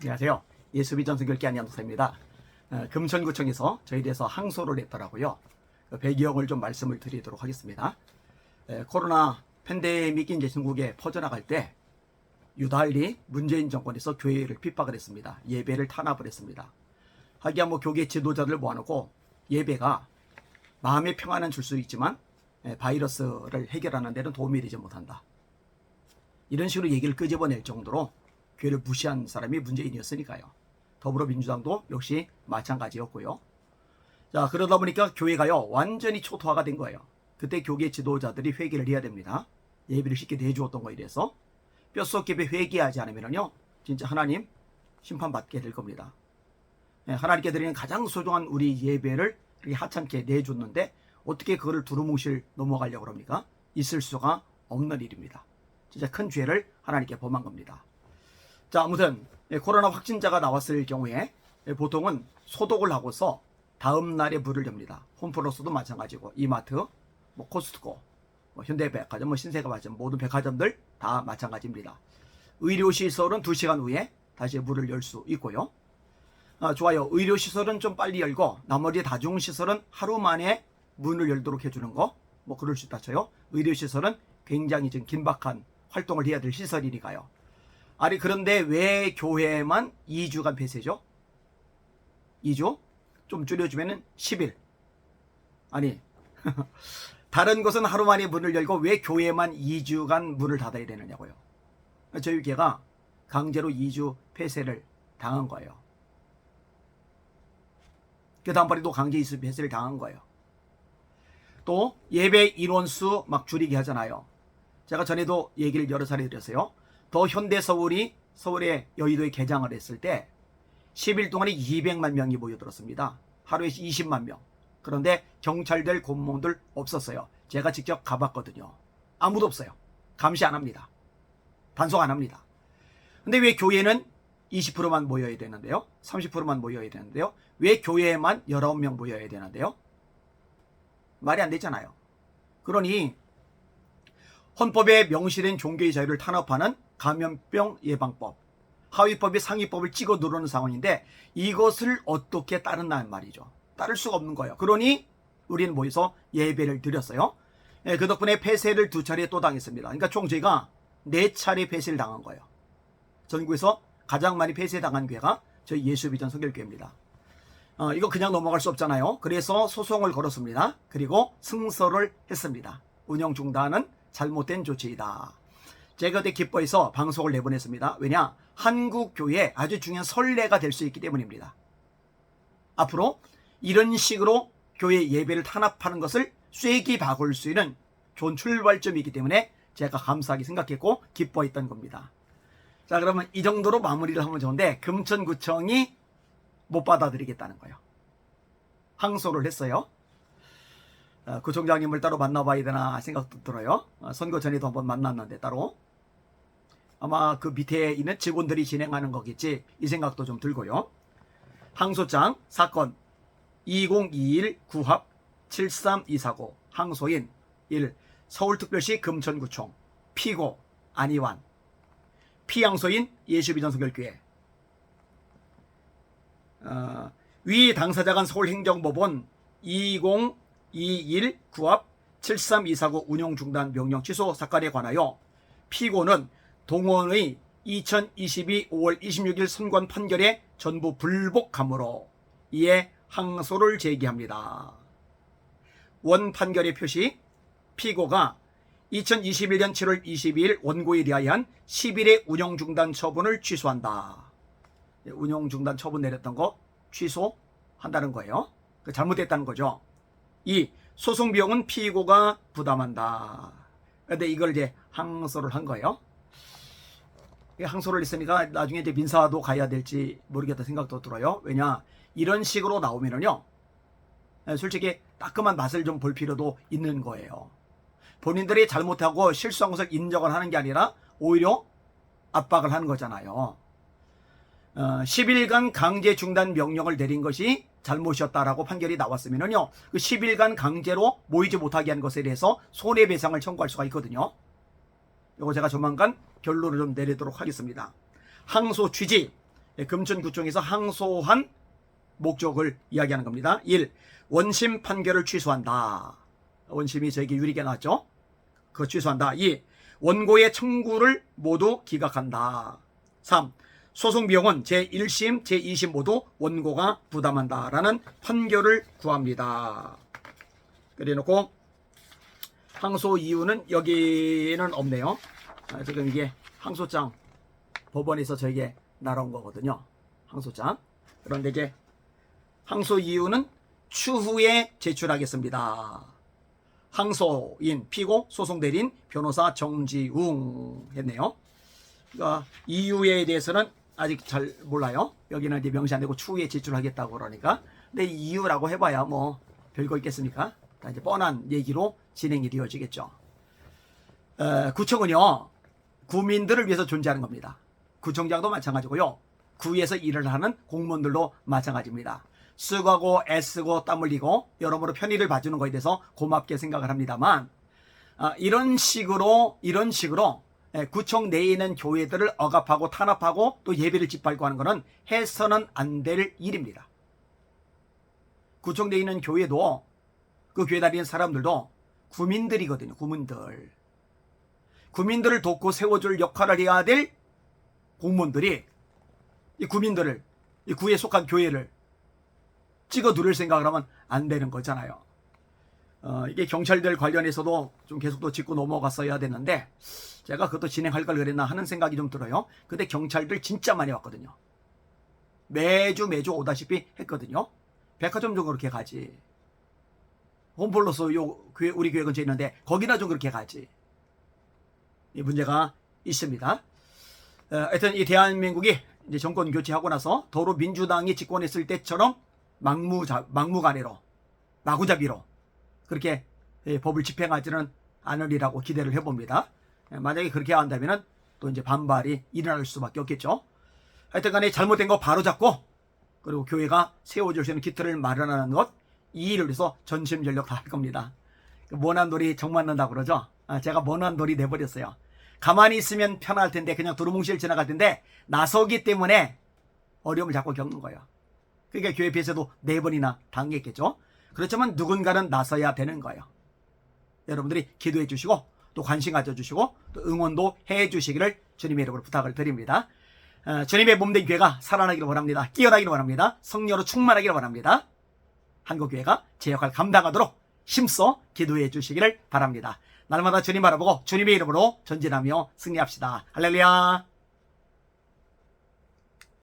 안녕하세요. 예수비전 선교회 안양목사입니다. 어, 금천구청에서 저희에 대해서 항소를 했더라고요. 그 배경을 좀 말씀을 드리도록 하겠습니다. 에, 코로나 팬데믹이 이제 전국에 퍼져나갈 때 유달리 문재인 정권에서 교회를 핍박을 했습니다. 예배를 탄압을 했습니다. 하기야 뭐 교계 지도자들 모아놓고 예배가 마음의 평안은 줄 수 있지만 에, 바이러스를 해결하는 데는 도움이 되지 못한다. 이런 식으로 얘기를 끄집어낼 정도로 교회를 무시한 사람이 문재인이었으니까요. 더불어민주당도 역시 마찬가지였고요. 자, 그러다 보니까 교회가요, 완전히 초토화가 된 거예요. 그때 교계 지도자들이 회개를 해야 됩니다. 예배를 쉽게 내주었던 거에 대해서. 뼛속 깊이 회개하지 않으면요, 진짜 하나님 심판받게 될 겁니다. 예, 하나님께 드리는 가장 소중한 우리 예배를 하찮게 내줬는데, 어떻게 그거를 두루뭉실 넘어가려고 합니까? 있을 수가 없는 일입니다. 진짜 큰 죄를 하나님께 범한 겁니다. 자, 아무튼 예, 코로나 확진자가 나왔을 경우에 예, 보통은 소독을 하고서 다음 날에 물을 엽니다. 홈플러스도 마찬가지고 이마트, 뭐 코스트코, 뭐 현대백화점, 뭐 신세계백화점 모든 백화점들 다 마찬가지입니다. 의료시설은 2시간 후에 다시 문을 열 수 있고요. 아, 좋아요. 의료시설은 좀 빨리 열고 나머지 다중시설은 하루 만에 문을 열도록 해주는 거, 뭐 그럴 수 있다 쳐요. 의료시설은 굉장히 좀 긴박한 활동을 해야 될 시설이니까요. 아니 그런데 왜 교회만 2주간 폐쇄죠? 2주? 좀 줄여주면은 10일. 아니 다른 곳은 하루 만에 문을 열고 왜 교회만 2주간 문을 닫아야 되느냐고요. 저희 교회가 강제로 2주 폐쇄를 당한 거예요. 그 다음번에도 강제 이수 폐쇄를 당한 거예요. 또 예배 인원수 막 줄이게 하잖아요. 제가 전에도 얘기를 여러 차례 드렸어요. 더 현대 서울이 서울의 여의도에 개장을 했을 때 10일 동안에 200만 명이 모여들었습니다. 하루에 20만 명. 그런데 경찰들, 공무원들 없었어요. 제가 직접 가봤거든요. 아무도 없어요. 감시 안 합니다. 단속 안 합니다. 근데 왜 교회는 20%만 모여야 되는데요? 30%만 모여야 되는데요? 왜 교회에만 19명 모여야 되는데요? 말이 안 되잖아요. 그러니 헌법에 명시된 종교의 자유를 탄압하는 감염병 예방법, 하위법이 상위법을 찍어 누르는 상황인데 이것을 어떻게 따른다는 말이죠. 따를 수가 없는 거예요. 그러니 우리는 모여서 예배를 드렸어요. 예, 그 덕분에 폐쇄를 두 차례 또 당했습니다. 그러니까 총 저희가 네 차례 폐쇄를 당한 거예요. 전국에서 가장 많이 폐쇄당한 교회가 저희 예수비전 성결교회입니다. 어, 이거 그냥 넘어갈 수 없잖아요. 그래서 소송을 걸었습니다. 그리고 승소를 했습니다. 운영 중단은 잘못된 조치이다. 제가 그때 기뻐해서 방송을 내보냈습니다. 왜냐? 한국 교회에 아주 중요한 선례가 될 수 있기 때문입니다. 앞으로 이런 식으로 교회 예배를 탄압하는 것을 쐐기 박을 수 있는 좋은 출발점이기 때문에 제가 감사하게 생각했고 기뻐했던 겁니다. 자, 그러면 이 정도로 마무리를 하면 좋은데 금천구청이 못 받아들이겠다는 거예요. 항소를 했어요. 어, 구청장님을 따로 만나봐야 되나 생각도 들어요. 어, 선거 전에도 한번 만났는데 따로. 아마 그 밑에 있는 직원들이 진행하는 거겠지? 이 생각도 좀 들고요. 항소장 사건 2021 구합 73249 항소인 1 서울특별시 금천구청 피고 안희환. 피항소인 예수비전성결교회. 어, 위 당사자 간 서울행정법원 2021 구합 73249 운영 중단 명령 취소 사건에 관하여 피고는 동원의 2022 5월 26일 선관 판결에 전부 불복하므로 이에 항소를 제기합니다. 원 판결의 표시 피고가 2021년 7월 22일 원고에 대하여한 10일의 운영 중단 처분을 취소한다. 예, 운영 중단 처분 내렸던 거 취소한다는 거예요. 그 잘못됐다는 거죠. 이 소송 비용은 피고가 부담한다. 근데 이걸 이제 항소를 한 거예요. 이 항소를 했으니까 나중에 이제 민사도 가야 될지 모르겠다 생각도 들어요. 왜냐 이런 식으로 나오면은요, 예, 솔직히 따끔한 맛을 좀 볼 필요도 있는 거예요. 본인들이 잘못하고 실수한 것을 인정을 하는 게 아니라 오히려 압박을 하는 거잖아요. 어, 10일간 강제 중단 명령을 내린 것이 잘못이었다라고 판결이 나왔으면은요, 그 10일간 강제로 모이지 못하게 한 것에 대해서 손해배상을 청구할 수가 있거든요. 이거 제가 조만간 결론을 좀 내리도록 하겠습니다. 항소 취지, 예, 금천구청에서 항소한 목적을 이야기하는 겁니다. 1. 원심 판결을 취소한다. 원심이 저에게 유리게 나왔죠. 그거 취소한다. 2. 원고의 청구를 모두 기각한다. 3. 소송 비용은 제1심, 제2심 모두 원고가 부담한다라는 판결을 구합니다. 그래놓고 항소 이유는 여기는 없네요. 아, 지금 이게 항소장 법원에서 저에게 날아온 거거든요. 항소장. 그런데 이제 항소 이유는 추후에 제출하겠습니다. 항소인 피고 소송 대리인 변호사 정지웅 했네요. 그러니까 이유에 대해서는 아직 잘 몰라요. 여기는 이제 명시 안 되고 추후에 제출하겠다고 그러니까. 근데 이유라고 해봐야 뭐 별거 있겠습니까? 다 이제 뻔한 얘기로 진행이 되어지겠죠. 에, 구청은요 구민들을 위해서 존재하는 겁니다. 구청장도 마찬가지고요. 구에서 일을 하는 공무원들도 마찬가지입니다. 쓰고 애쓰고 땀 흘리고 여러모로 편의를 봐주는 거에 대해서 고맙게 생각을 합니다만 아, 이런 식으로 이런 식으로 예, 구청 내에 있는 교회들을 억압하고 탄압하고 또 예배를 짓밟고 하는 것은 해서는 안 될 일입니다. 구청 내에 있는 교회도 그 교회 다니는 사람들도 구민들이거든요. 구민들. 구민들을 돕고 세워줄 역할을 해야 될 공무원들이 이 구민들을 이 구에 속한 교회를 찍어 누를 생각을 하면 안 되는 거잖아요. 어, 이게 경찰들 관련해서도 좀 계속 또 짚고 넘어갔어야 되는데 제가 그것도 진행할 걸 그랬나 하는 생각이 좀 들어요. 근데 경찰들 진짜 많이 왔거든요. 매주 매주 오다시피 했거든요. 백화점 좀 그렇게 가지. 홈플러스 요 교회 우리 교회 근처에 있는데 거기나 좀 그렇게 가지. 이 문제가 있습니다. 어, 하여튼 이 대한민국이 이제 정권 교체하고 나서 도로 민주당이 집권했을 때처럼 막무자, 막무가내로 마구잡이로 그렇게 예, 법을 집행하지는 않으리라고 기대를 해봅니다. 예, 만약에 그렇게 한다면은 또 이제 반발이 일어날 수밖에 없겠죠. 하여튼 간에 잘못된 거 바로 잡고 그리고 교회가 세워줄 수 있는 기틀을 마련하는 것 이 일을 위해서 전심 전력 다 할 겁니다. 그 머난 돌이 정 맞는다고 그러죠. 아, 제가 머난 돌이 내버렸어요. 가만히 있으면 편할 텐데 그냥 두루뭉실 지나갈 텐데 나서기 때문에 어려움을 자꾸 겪는 거예요. 그러니까 교회 폐쇄도 네 번이나 당했겠죠. 그렇지만 누군가는 나서야 되는 거예요. 여러분들이 기도해 주시고 또 관심 가져 주시고 또 응원도 해 주시기를 주님의 이름으로 부탁을 드립니다. 어, 주님의 몸된 교회가 살아나기를 원합니다. 끼어나기를 원합니다. 성녀로 충만하기를 원합니다. 한국교회가 제 역할 감당하도록 힘써 기도해 주시기를 바랍니다. 날마다 주님 바라보고 주님의 이름으로 전진하며 승리합시다. 할렐루야.